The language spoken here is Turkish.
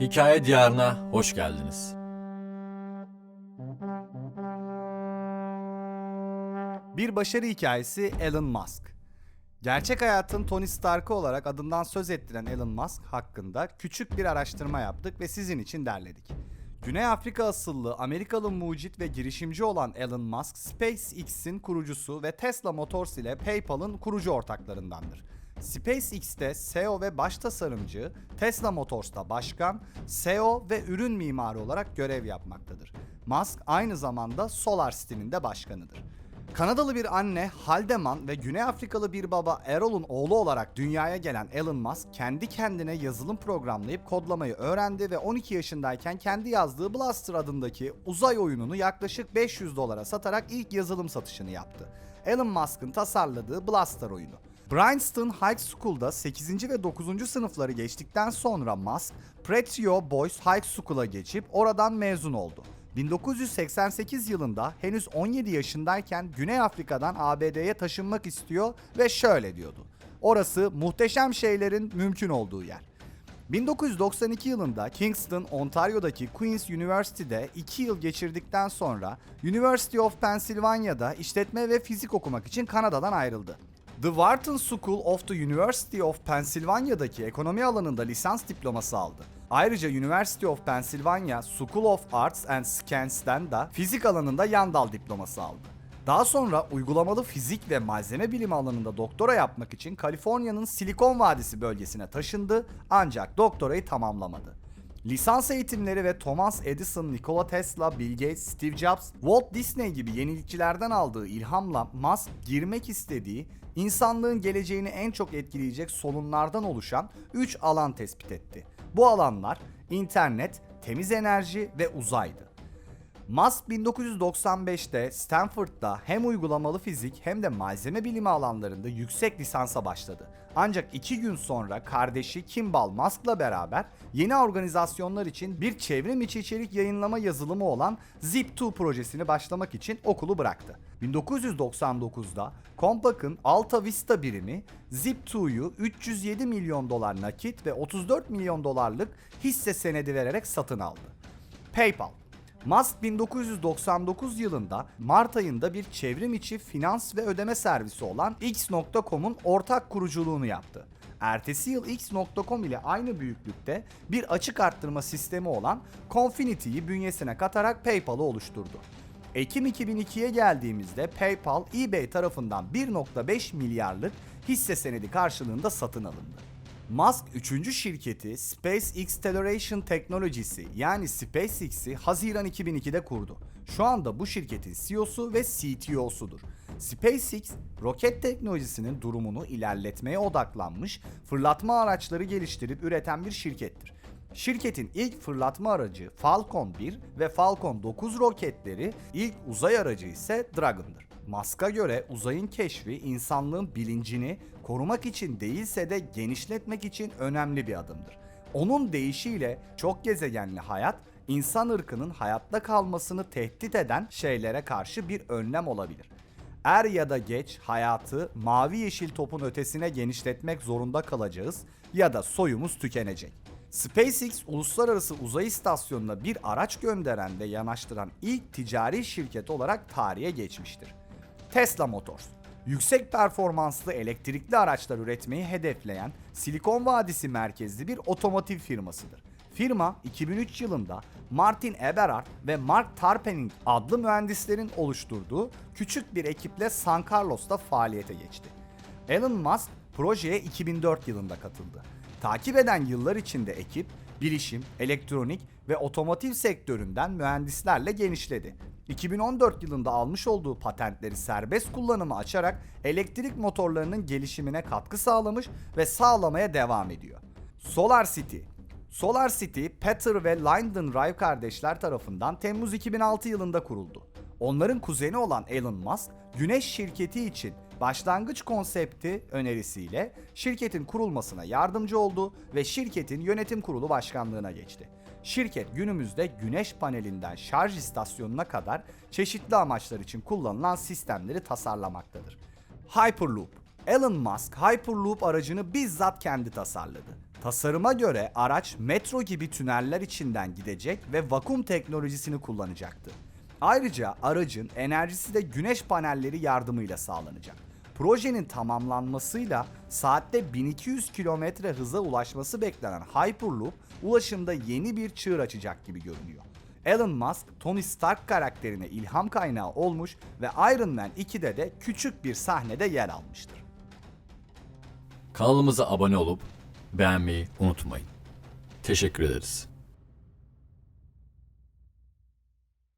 Hikaye Diyarına hoş geldiniz. Bir başarı hikayesi Elon Musk. Gerçek hayatın Tony Stark'ı olarak adından söz ettiren Elon Musk hakkında küçük bir araştırma yaptık ve sizin için derledik. Güney Afrika asıllı Amerikalı mucit ve girişimci olan Elon Musk, SpaceX'in kurucusu ve Tesla Motors ile PayPal'ın kurucu ortaklarındandır. SpaceX'te CEO ve baş tasarımcı, Tesla Motors'ta başkan, CEO ve ürün mimarı olarak görev yapmaktadır. Musk aynı zamanda SolarCity'nin de başkanıdır. Kanadalı bir anne Haldeman ve Güney Afrikalı bir baba Erol'un oğlu olarak dünyaya gelen Elon Musk kendi kendine yazılım programlayıp kodlamayı öğrendi ve 12 yaşındayken kendi yazdığı Blaster adındaki uzay oyununu yaklaşık 500 dolara satarak ilk yazılım satışını yaptı. Elon Musk'ın tasarladığı Blaster oyunu. Bryanston High School'da 8. ve 9. sınıfları geçtikten sonra Musk, Pretio Boys High School'a geçip oradan mezun oldu. 1988 yılında henüz 17 yaşındayken Güney Afrika'dan ABD'ye taşınmak istiyor ve şöyle diyordu. Orası muhteşem şeylerin mümkün olduğu yer. 1992 yılında Kingston, Ontario'daki Queen's University'de 2 yıl geçirdikten sonra University of Pennsylvania'da işletme ve fizik okumak için Kanada'dan ayrıldı. The Wharton School of the University of Pennsylvania'daki ekonomi alanında lisans diploması aldı. Ayrıca University of Pennsylvania School of Arts and Sciences'ten de fizik alanında yan dal diploması aldı. Daha sonra uygulamalı fizik ve malzeme bilimi alanında doktora yapmak için Kaliforniya'nın Silikon Vadisi bölgesine taşındı ancak doktorayı tamamlamadı. Lisans eğitimleri ve Thomas Edison, Nikola Tesla, Bill Gates, Steve Jobs, Walt Disney gibi yenilikçilerden aldığı ilhamla Musk girmek istediği, insanlığın geleceğini en çok etkileyecek sorunlardan oluşan 3 alan tespit etti. Bu alanlar internet, temiz enerji ve uzaydı. Musk 1995'te Stanford'da hem uygulamalı fizik hem de malzeme bilimi alanlarında yüksek lisansa başladı. Ancak iki gün sonra kardeşi Kimball Musk'la beraber yeni organizasyonlar için bir çevrim içi içerik yayınlama yazılımı olan Zip2 projesini başlamak için okulu bıraktı. 1999'da Compaq'ın Alta Vista birimi Zip2'yu 307 milyon dolar nakit ve 34 milyon dolarlık hisse senedi vererek satın aldı. PayPal Musk 1999 yılında Mart ayında bir çevrim içi finans ve ödeme servisi olan X.com'un ortak kuruculuğunu yaptı. Ertesi yıl X.com ile aynı büyüklükte bir açık arttırma sistemi olan Confinity'yi bünyesine katarak PayPal'ı oluşturdu. Ekim 2002'ye geldiğimizde PayPal eBay tarafından 1.5 milyarlık hisse senedi karşılığında satın alındı. Musk 3. şirketi Space Acceleration Technologies'i yani SpaceX'i Haziran 2002'de kurdu. Şu anda bu şirketin CEO'su ve CTO'sudur. SpaceX, roket teknolojisinin durumunu ilerletmeye odaklanmış fırlatma araçları geliştirip üreten bir şirkettir. Şirketin ilk fırlatma aracı Falcon 1 ve Falcon 9 roketleri, ilk uzay aracı ise Dragon'dır. Musk'a göre uzayın keşfi insanlığın bilincini korumak için değilse de genişletmek için önemli bir adımdır. Onun deyişiyle çok gezegenli hayat insan ırkının hayatta kalmasını tehdit eden şeylere karşı bir önlem olabilir. Er ya da geç hayatı mavi yeşil topun ötesine genişletmek zorunda kalacağız ya da soyumuz tükenecek. SpaceX uluslararası uzay istasyonuna bir araç gönderen ve yanaştıran ilk ticari şirket olarak tarihe geçmiştir. Tesla Motors yüksek performanslı elektrikli araçlar üretmeyi hedefleyen Silikon Vadisi merkezli bir otomotiv firmasıdır. Firma 2003 yılında Martin Eberhard ve Mark Tarpenning adlı mühendislerin oluşturduğu küçük bir ekiple San Carlos'ta faaliyete geçti. Elon Musk projeye 2004 yılında katıldı. Takip eden yıllar içinde ekip, bilişim, elektronik ve otomotiv sektöründen mühendislerle genişledi. 2014 yılında almış olduğu patentleri serbest kullanıma açarak elektrik motorlarının gelişimine katkı sağlamış ve sağlamaya devam ediyor. Solar City Solar City, Peter ve Lyndon Wright kardeşler tarafından Temmuz 2006 yılında kuruldu. Onların kuzeni olan Elon Musk, Güneş şirketi için başlangıç konsepti önerisiyle şirketin kurulmasına yardımcı oldu ve şirketin yönetim kurulu başkanlığına geçti. Şirket günümüzde güneş panelinden şarj istasyonuna kadar çeşitli amaçlar için kullanılan sistemleri tasarlamaktadır. Hyperloop Elon Musk Hyperloop aracını bizzat kendi tasarladı. Tasarıma göre araç metro gibi tüneller içinden gidecek ve vakum teknolojisini kullanacaktı. Ayrıca aracın enerjisi de güneş panelleri yardımıyla sağlanacak. Projenin tamamlanmasıyla saatte 1200 kilometre hıza ulaşması beklenen Hyperloop ulaşımda yeni bir çığır açacak gibi görünüyor. Elon Musk, Tony Stark karakterine ilham kaynağı olmuş ve Iron Man 2'de de küçük bir sahnede yer almıştır. Kanalımıza abone olup beğenmeyi unutmayın. Teşekkür ederiz.